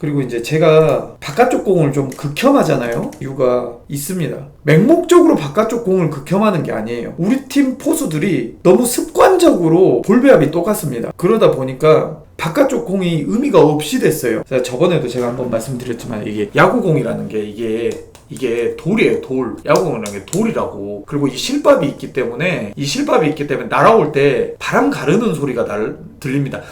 그리고 이제 제가 바깥쪽 공을 좀 극혐하잖아요. 이유가 있습니다. 맹목적으로 바깥쪽 공을 극혐하는 게 아니에요. 우리 팀 포수들이 너무 습관적으로 볼 배합이 똑같습니다. 그러다 보니까 바깥쪽 공이 의미가 없이 됐어요. 자, 저번에도 제가 한번 말씀드렸지만 이게 야구공이라는 게 이게 이게 돌이에요 돌 야구공이라는 게 돌이라고 그리고 이 실밥이 있기 때문에 이 실밥이 있기 때문에 날아올 때 바람 가르는 소리가 날 들립니다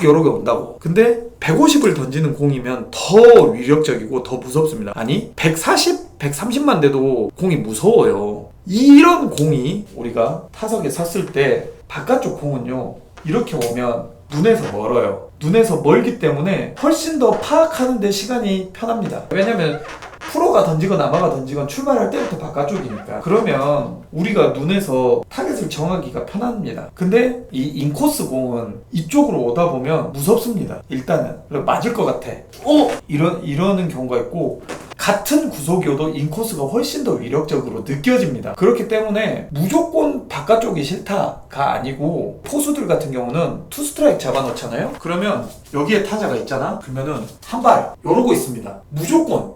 확 여러 개 온다고. 근데 150을 던지는 공이면 더 위력적이고 더 무섭습니다. 아니 140 130만 돼도 공이 무서워요. 이런 공이 우리가 타석에 섰을 때 바깥쪽 공은요 이렇게 오면 눈에서 멀어요. 눈에서 멀기 때문에 훨씬 더 파악하는데 시간이 편합니다. 왜냐면 프로가 던지건 아마가 던지건 출발할 때부터 바깥쪽이니까 그러면 우리가 눈에서 타겟을 정하기가 편합니다 근데 이 인코스 공은 이쪽으로 오다 보면 무섭습니다 일단은 맞을 것 같아 어? 이런, 이러는 경우가 있고 같은 구속이어도 인코스가 훨씬 더 위력적으로 느껴집니다. 그렇기 때문에 무조건 바깥쪽이 싫다가 아니고 포수들 같은 경우는 투 스트라이크 잡아놓잖아요. 그러면 여기에 타자가 있잖아. 그러면은 한발 이러고 있습니다. 무조건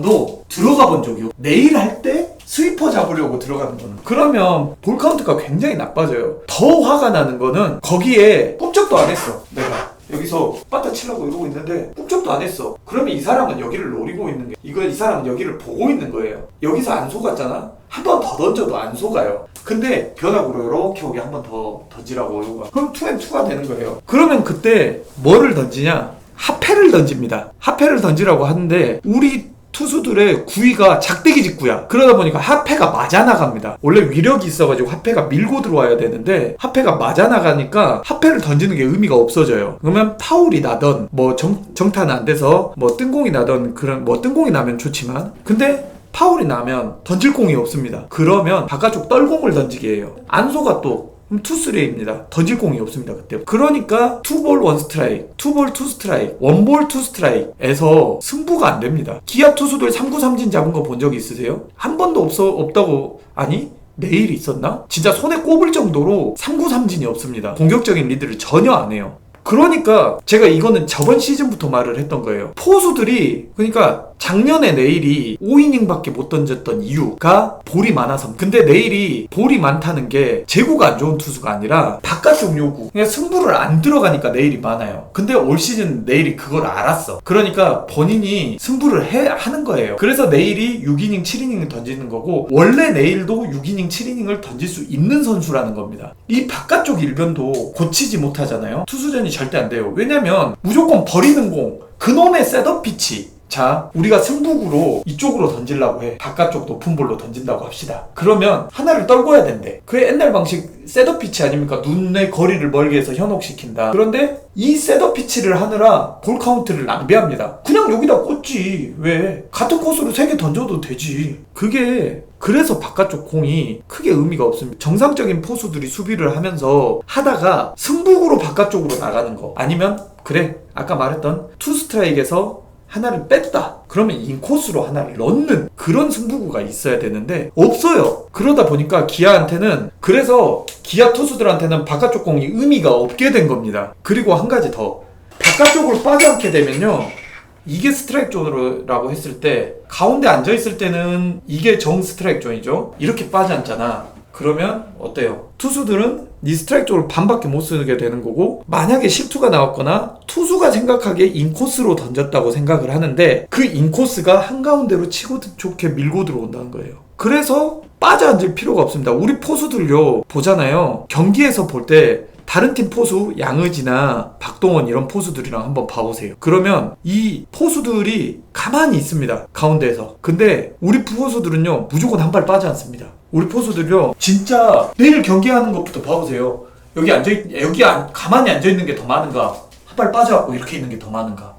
번도 들어가 본 적이 없. 내일 할 때 스위퍼 잡으려고 들어가는 거는 그러면 볼 카운트가 굉장히 나빠져요. 더 화가 나는 거는 거기에 꿈쩍도 안 했어. 내가. 여기서 빠따 치려고 이러고 있는데 꿈쩍도 안 했어. 그러면 이 사람은 여기를 노리고 있는 게 이거 이 사람은 여기를 보고 있는 거예요. 여기서 안 속았잖아. 한 번 더 던져도 안 속아요. 근데 변화구로 이렇게 오게 한 번 더 던지라고 이거. 그럼 투앤투가 되는 거예요. 그러면 그때 뭐를 던지냐? 하패를 던집니다. 하패를 던지라고 하는데 우리 투수들의 구위가 작대기 직구야. 그러다 보니까 하패가 맞아 나갑니다. 원래 위력이 있어가지고 하패가 밀고 들어와야 되는데 하패가 맞아 나가니까 하패를 던지는 게 의미가 없어져요. 그러면 파울이 나던 뭐 정, 정타는 안 돼서 뭐 뜬공이 나던 그런 뭐 뜬공이 나면 좋지만 근데 파울이 나면 던질 공이 없습니다. 그러면 바깥쪽 떨공을 던지게 해요. 안소가 또 그럼 투쓰리입니다. 던질 공이 없습니다 그때. 그러니까 투볼 원 스트라이크, 투볼 투 스트라이크, 원볼 투 스트라이크에서 승부가 안 됩니다. 기아 투수들 3구 3진 잡은 거 본 적 있으세요? 한 번도 없어 없다고 아니? 내일 있었나? 진짜 손에 꼽을 정도로 3구 3진이 없습니다. 공격적인 리드를 전혀 안 해요. 그러니까 제가 이거는 저번 시즌부터 말을 했던 거예요. 포수들이 그러니까 작년에 내일이 5이닝밖에 못 던졌던 이유가 볼이 많아서. 근데 내일이 볼이 많다는 게 재구가 안 좋은 투수가 아니라 바깥쪽 요구. 그냥 승부를 안 들어가니까 내일이 많아요. 근데 올 시즌 내일이 그걸 알았어. 그러니까 본인이 승부를 해 하는 거예요. 그래서 내일이 6이닝, 7이닝을 던지는 거고 원래 내일도 6이닝, 7이닝을 던질 수 있는 선수라는 겁니다. 이 바깥쪽 일변도 고치지 못하잖아요. 투수전이 절대 안 돼요. 왜냐면 무조건 버리는 공, 그놈의 셋업 피치. 자, 우리가 승부구로 이쪽으로 던지려고 해. 바깥쪽 높은 볼로 던진다고 합시다. 그러면 하나를 떨궈야 된대. 그게 옛날 방식 셋업 피치 아닙니까? 눈의 거리를 멀게 해서 현혹시킨다. 그런데 이 셋업 피치를 하느라 볼 카운트를 낭비합니다. 그냥 여기다 꽂지. 왜? 같은 코스로 세개 던져도 되지. 그게 그래서 바깥쪽 공이 크게 의미가 없습니다. 정상적인 포수들이 수비를 하면서 하다가 승 부구로 바깥쪽으로 나가는 거. 아니면 그래 아까 말했던 투 스트라이크에서 하나를 뺐다. 그러면 인코스로 하나를 넣는 그런 승부구가 있어야 되는데 없어요. 그러다 보니까 기아한테는 그래서 기아 투수들한테는 바깥쪽 공이 의미가 없게 된 겁니다. 그리고 한 가지 더 바깥쪽으로 빠져앉게 되면요. 이게 스트라이크 존으로라고 했을 때 가운데 앉아 있을 때는 이게 정 스트라이크 존이죠. 이렇게 빠져앉잖아. 그러면 어때요? 투수들은 니 스트라이크 쪽을 반밖에 못 쓰게 되는 거고 만약에 실투가 나왔거나 투수가 생각하기에 인코스로 던졌다고 생각을 하는데 그 인코스가 한가운데로 치고 좋게 밀고 들어온다는 거예요. 그래서 빠져 앉을 필요가 없습니다. 우리 포수들요 보잖아요. 경기에서 볼때 다른 팀 포수 양의지나 박동원 이런 포수들이랑 한번 봐보세요. 그러면 이 포수들이 가만히 있습니다. 가운데에서. 근데 우리 포수들은요 무조건 한 발 빠져 않습니다. 우리 포수들요 진짜 내일 경기하는 것부터 봐보세요. 여기 앉아 있, 여기 안- 가만히 앉아 있는 게 더 많은가? 한 발 빠져갖고 이렇게 있는 게 더 많은가?